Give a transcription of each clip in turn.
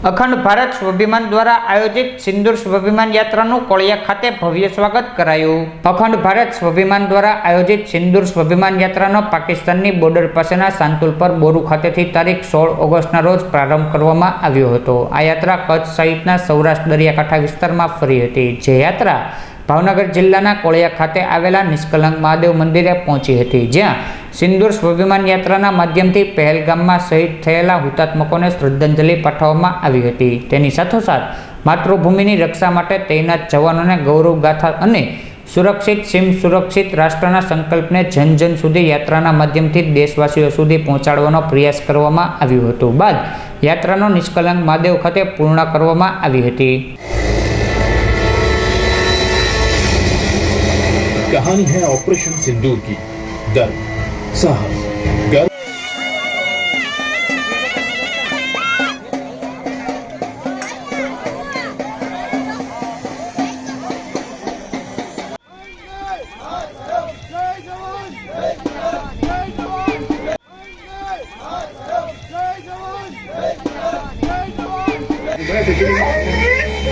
અખંડ ભારત સ્વાભિમાન દ્વારા આયોજિત સિંદૂર સ્વાભિમાન યાત્રાનું કોળિયા ખાતે ભવ્ય સ્વાગત કરાયું. અખંડ ભારત સ્વાભિમાન દ્વારા આયોજિત સિંદૂર સ્વાભિમાન યાત્રાનો પાકિસ્તાનની બોર્ડર પાસેના સાંતુલ પર બોરુ ખાતેથી તારીખ સોળ ઓગસ્ટના રોજ પ્રારંભ કરવામાં આવ્યો હતો. આ યાત્રા કચ્છ સહિતના સૌરાષ્ટ્ર દરિયાકાંઠા વિસ્તારમાં ફરી હતી. જે યાત્રા ભાવનગર જિલ્લાના કોળિયા ખાતે આવેલા નિષ્કલંક મહાદેવ મંદિરે પહોંચી હતી. જ્યાં સિંદૂર સ્વાભિમાન યાત્રાના માધ્યમથી પહેલગામમાં શહીદ થયેલા હુતાત્મકોને શ્રદ્ધાંજલિ પાઠવવામાં આવી હતી તેની સાથોસાથ માતૃભૂમિની રક્ષા માટે તૈનાત જવાનોને ગૌરવ ગાથા અને સુરક્ષિત સીમ સુરક્ષિત રાષ્ટ્રના સંકલ્પને જન જન સુધી યાત્રાના માધ્યમથી દેશવાસીઓ સુધી પહોંચાડવાનો પ્રયાસ કરવામાં આવ્યો હતો બાદ યાત્રાનો નિષ્કલંક મહાદેવ ખાતે પૂર્ણ કરવામાં આવી હતી कहानी है ऑपरेशन सिंदूर की दर्द साहब गर्व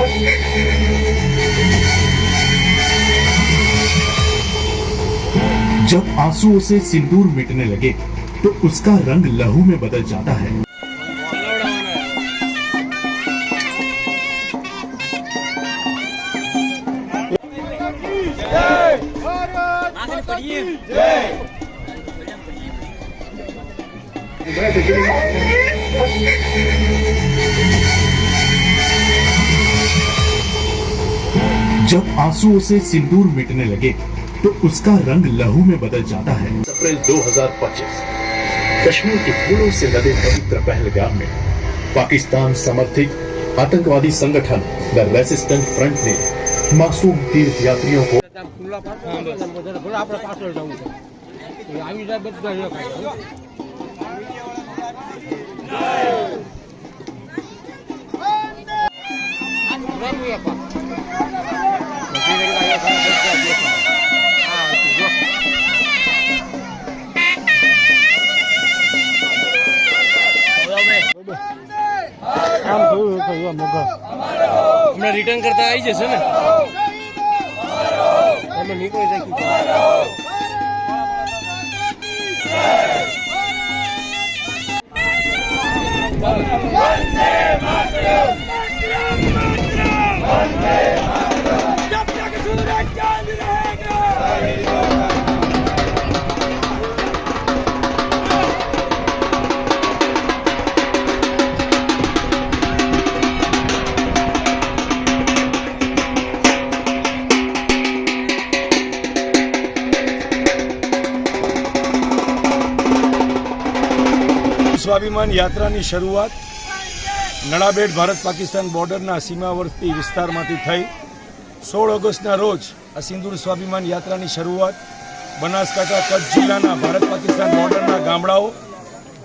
Thank you. जब आंसुओं से सिंदूर मिटने लगे तो उसका रंग लहू में बदल जाता है। जब आंसुओं से सिंदूर मिटने लगे तो उसका रंग लहू में बदल जाता है। अप्रैल 2025 कश्मीर के फूलों से लदे पवित्र पहलगाम में पाकिस्तान समर्थित आतंकवादी संगठन द रेसिस्टेंट फ्रंट ने मासूम तीर्थयात्रियों को થયું તો અમે રિટર્ન કરતા આવી જશે ને? અમે નીકળી જાય સ્વાભિમાન યાત્રાની શરૂઆત નડાબેટ ભારત પાકિસ્તાન બોર્ડરના સીમાવર્તી વિસ્તારમાંથી થઈ. સોળ ઓગસ્ટના રોજ આ સિંદૂર સ્વાભિમાન યાત્રાની શરૂઆત બનાસકાંઠા કચ્છ જિલ્લાના ભારત પાકિસ્તાન બોર્ડરના ગામડાઓ,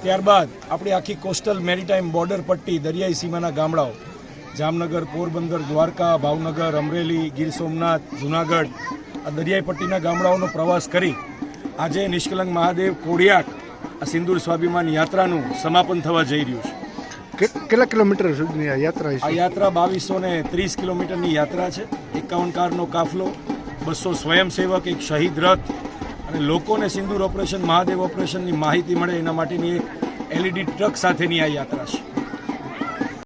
ત્યારબાદ આપણી આખી કોસ્ટલ મેરીટાઈમ બોર્ડર પટ્ટી દરિયાઈ સીમાના ગામડાઓ, જામનગર, પોરબંદર, દ્વારકા, ભાવનગર, અમરેલી, ગીર સોમનાથ, જુનાગઢ આ દરિયાઈ પટ્ટીના ગામડાઓનો પ્રવાસ કરી આજે નિષ્કલંક મહાદેવ કોડિયાક આ સિંદૂર સ્વાભિમાન યાત્રાનું સમાપન થવા જઈ રહ્યું છે. કેટલા કિલોમીટર સુધીની આ યાત્રા આ યાત્રા બાવીસો ને ત્રીસ કિલોમીટરની યાત્રા છે. એકાવન કારનો કાફલો બસો સ્વયંસેવક એક શહીદ રથ અને લોકોને સિંદૂર ઓપરેશન મહાદેવ ઓપરેશનની માહિતી મળે એના માટેની એક એલઈડી ટ્રક સાથેની આ યાત્રા છે.